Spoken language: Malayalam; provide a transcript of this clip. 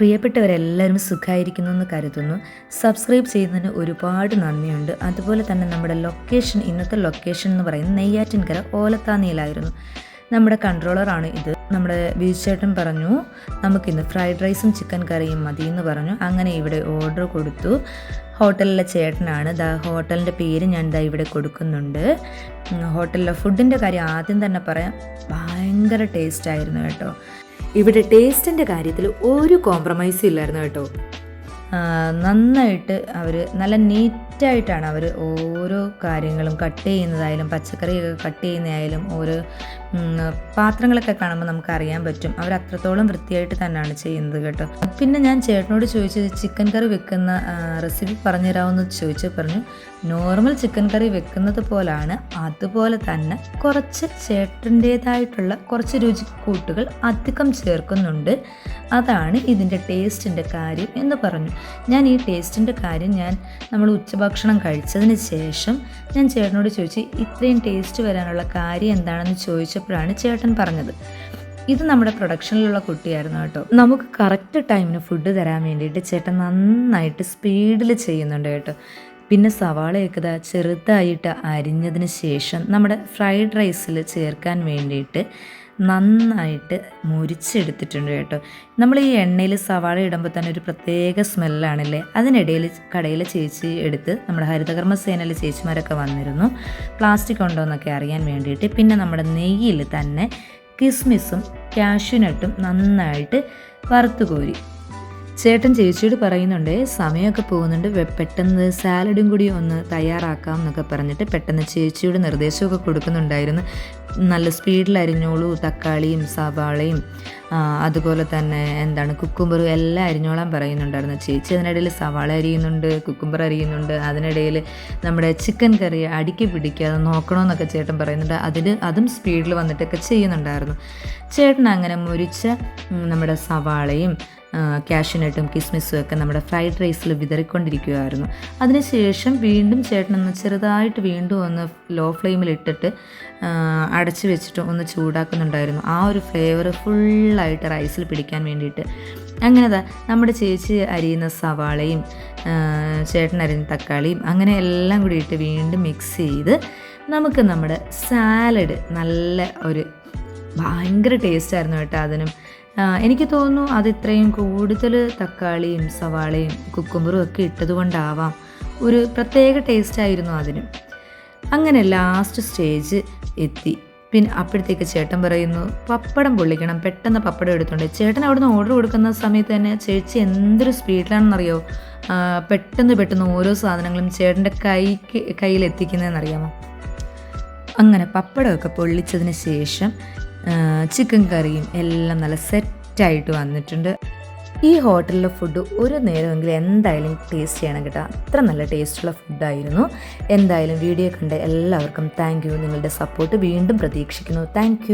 പ്രിയപ്പെട്ടവരെല്ലാവരും സുഖമായിരിക്കുന്നു എന്ന് കരുതുന്നു. സബ്സ്ക്രൈബ് ചെയ്യുന്നതിന് ഒരുപാട് നന്ദിയുണ്ട്. അതുപോലെ തന്നെ നമ്മുടെ ലൊക്കേഷൻ ഇന്നത്തെ ലൊക്കേഷൻ എന്ന് പറയുന്നത് നെയ്യാറ്റിൻകര ഓലത്താനിയിലായിരുന്നു. നമ്മുടെ കൺട്രോളറാണ് ഇത്. നമ്മുടെ ബീച്ചേട്ടൻ പറഞ്ഞു നമുക്കിന്ന് ഫ്രൈഡ് റൈസും ചിക്കൻ കറിയും മതി എന്ന് പറഞ്ഞു. അങ്ങനെ ഇവിടെ ഓർഡർ കൊടുത്തു. ഹോട്ടലിലെ ചേട്ടനാണ്. ദാ ഹോട്ടലിന്റെ പേര് ഞാൻ ദാ ഇവിടെ കൊടുക്കുന്നുണ്ട്. ഹോട്ടലിലെ ഫുഡിന്റെ കാര്യം ആദ്യം തന്നെ പറയാം. ഭയങ്കര ടേസ്റ്റ് ആയിരുന്നു കേട്ടോ. ഇവിടെ ടേസ്റ്റിന്റെ കാര്യത്തിൽ ഒരു കോംപ്രമൈസും ഇല്ലായിരുന്നു കേട്ടോ. നന്നായിട്ട് അവർ നല്ല നീറ്റായിട്ടാണ് അവർ ഓരോ കാര്യങ്ങളും കട്ട് ചെയ്യുന്നതായാലും പച്ചക്കറിയൊക്കെ കട്ട് ചെയ്യുന്നതായാലും ഓരോ പാത്രങ്ങളൊക്കെ കാണുമ്പോൾ നമുക്ക് അറിയാൻ പറ്റും. അവർ അത്രത്തോളം വൃത്തിയായിട്ട് തന്നെയാണ് ചെയ്യുന്നത് കേട്ടോ. പിന്നെ ഞാൻ ചേട്ടനോട് ചോദിച്ചത് ചിക്കൻ കറി വെക്കുന്ന റെസിപ്പി പറഞ്ഞുതരാമെന്ന് ചോദിച്ചു പറഞ്ഞു. നോർമൽ ചിക്കൻ കറി വെക്കുന്നത് പോലാണ്. അതുപോലെ തന്നെ കുറച്ച് ചേട്ടന്റേതായിട്ടുള്ള കുറച്ച് രുചിക്കൂട്ടുകൾ അധികം ചേർക്കുന്നുണ്ട്. അതാണ് ഇതിന്റെ ടേസ്റ്റിന്റെ കാര്യം എന്ന് പറഞ്ഞു. ഞാൻ ഈ ടേസ്റ്റിന്റെ കാര്യം ഞാൻ നമ്മൾ ഉച്ചഭക്ഷണം കഴിച്ചതിന് ശേഷം ഞാൻ ചേട്ടനോട് ചോദിച്ചു ഇത്രയും ടേസ്റ്റ് വരാനുള്ള കാര്യം എന്താണെന്ന് ചോദിച്ചപ്പോഴാണ് ചേട്ടൻ പറഞ്ഞത്. ഇത് നമ്മുടെ പ്രൊഡക്ഷനിലുള്ള കുട്ടിയായിരുന്നു കേട്ടോ. നമുക്ക് കറക്റ്റ് ടൈമിന് ഫുഡ് തരാൻ വേണ്ടിയിട്ട് ചേട്ടൻ നന്നായിട്ട് സ്പീഡിൽ ചെയ്യുന്നുണ്ട് കേട്ടോ. പിന്നെ സവാളയൊക്കെ ചെറുതായിട്ട് അരിഞ്ഞതിന് ശേഷം നമ്മുടെ ഫ്രൈഡ് റൈസിൽ ചേർക്കാൻ വേണ്ടിയിട്ട് നന്നായിട്ട് മുരിച്ചെടുത്തിട്ടുണ്ട് കേട്ടോ. നമ്മൾ ഈ എണ്ണയിൽ സവാള ഇടുമ്പോൾ തന്നെ ഒരു പ്രത്യേക സ്മെല്ലാണല്ലേ? അതിനിടയിൽ കടയിലെ ചേച്ചി എടുത്ത് നമ്മുടെ ഹരിതകർമ്മ സേനയിലെ ചേച്ചിമാരൊക്കെ വന്നിരുന്നു. പ്ലാസ്റ്റിക് ഉണ്ടോ എന്നൊക്കെ അറിയാൻ വേണ്ടിയിട്ട്. പിന്നെ നമ്മുടെ നെയ്യിൽ തന്നെ കിസ്മിസും കാഷ്യൂനട്ടും നന്നായിട്ട് വറുത്തു കോരി. ചേട്ടൻ ചേച്ചിയോട് പറയുന്നുണ്ട് സമയമൊക്കെ പോകുന്നുണ്ട്. പെട്ടെന്ന് സാലഡും കൂടി ഒന്ന് തയ്യാറാക്കാം എന്നൊക്കെ പറഞ്ഞിട്ട് പെട്ടെന്ന് ചേച്ചിയോട് നിർദ്ദേശമൊക്കെ കൊടുക്കുന്നുണ്ടായിരുന്നു. നല്ല സ്പീഡിൽ അരിഞ്ഞോളൂ തക്കാളിയും സവാളയും അതുപോലെ തന്നെ എന്താണ് കുക്കുംബറും എല്ലാം അരിഞ്ഞോളാൻ പറയുന്നുണ്ടായിരുന്നു. ചേച്ചി അതിനിടയിൽ സവാള അരിയുന്നുണ്ട് കുക്കുംബർ അരിയുന്നുണ്ട്. അതിനിടയിൽ നമ്മുടെ ചിക്കൻ കറി അടിക്ക് പിടിക്കാതെ നോക്കണമെന്നൊക്കെ ചേട്ടൻ പറയുന്നുണ്ട്. അതിൽ അതും സ്പീഡിൽ വന്നിട്ടൊക്കെ ചെയ്യുന്നുണ്ടായിരുന്നു. ചേട്ടൻ അങ്ങനെ മുരിച്ച നമ്മുടെ സവാളയും കാഷ്യൂനട്ടും കിസ്മിസും ഒക്കെ നമ്മുടെ ഫ്രൈഡ് റൈസിൽ വിതറിക്കൊണ്ടിരിക്കുകയായിരുന്നു അതിനുശേഷം വീണ്ടും ചേട്ടനൊന്ന് ചെറുതായിട്ട് വീണ്ടും ഒന്ന് ലോ ഫ്ലെയിമിൽ ഇട്ടിട്ട് ആ, വെച്ചിട്ട് ഒന്ന് ചൂടാക്കുന്നുണ്ടായിരുന്നു. ആ ഒരു ഫ്ലേവർ ഫുള്ളായിട്ട് റൈസിൽ പിടിക്കാൻ വേണ്ടിയിട്ട്. അങ്ങനെ നമ്മുടെ ചേച്ചി അരിയുന്ന സവാളയും ചേട്ടൻ അരിയുന്ന തക്കാളിയും അങ്ങനെ എല്ലാം കൂടി ഇട്ട് വീണ്ടും മിക്സ് ചെയ്ത് നമുക്ക് നമ്മുടെ സാലഡ് നല്ല ഒരു ഭയങ്കര ടേസ്റ്റ് ആയിരുന്നു കേട്ടോ അതിനും. എനിക്ക് തോന്നുന്നു അത് ഇത്രയും കൂടുതൽ തക്കാളിയും സവാളയും കുക്കുമ്പറും ഒക്കെ ഇട്ടത് കൊണ്ടാവാം ഒരു പ്രത്യേക ടേസ്റ്റ് ആയിരുന്നു അതിനും. അങ്ങനെ ലാസ്റ്റ് സ്റ്റേജ് എത്തി. പിന്നെ അപ്പോഴത്തേക്ക് ചേട്ടൻ പറയുന്നു പപ്പടം പൊള്ളിക്കണം പെട്ടെന്ന് പപ്പടം എടുത്തുണ്ട് ചേട്ടൻ അവിടുന്ന് ഓർഡർ കൊടുക്കുന്ന സമയത്ത് തന്നെ ചേച്ചി എന്തൊരു സ്പീഡിലാണെന്നറിയോ പെട്ടെന്ന് പെട്ടെന്ന് ഓരോ സാധനങ്ങളും ചേട്ടന്റെ കൈക്ക് കയ്യിൽ എത്തിക്കുന്നതെന്നറിയാമോ അങ്ങനെ പപ്പടമൊക്കെ പൊള്ളിച്ചതിന് ശേഷം ചിക്കൻ കറിയും എല്ലാം നല്ല സെറ്റായിട്ട് വന്നിട്ടുണ്ട്. ഈ ഹോട്ടലിലെ ഫുഡ് ഒരു നേരമെങ്കിലും എന്തായാലും ടേസ്റ്റ് ചെയ്യണം കേട്ടോ. അത്ര നല്ല ടേസ്റ്റുള്ള ഫുഡായിരുന്നു എന്തായാലും വീഡിയോ കണ്ട എല്ലാവർക്കും താങ്ക് നിങ്ങളുടെ സപ്പോർട്ട് വീണ്ടും പ്രതീക്ഷിക്കുന്നു. താങ്ക്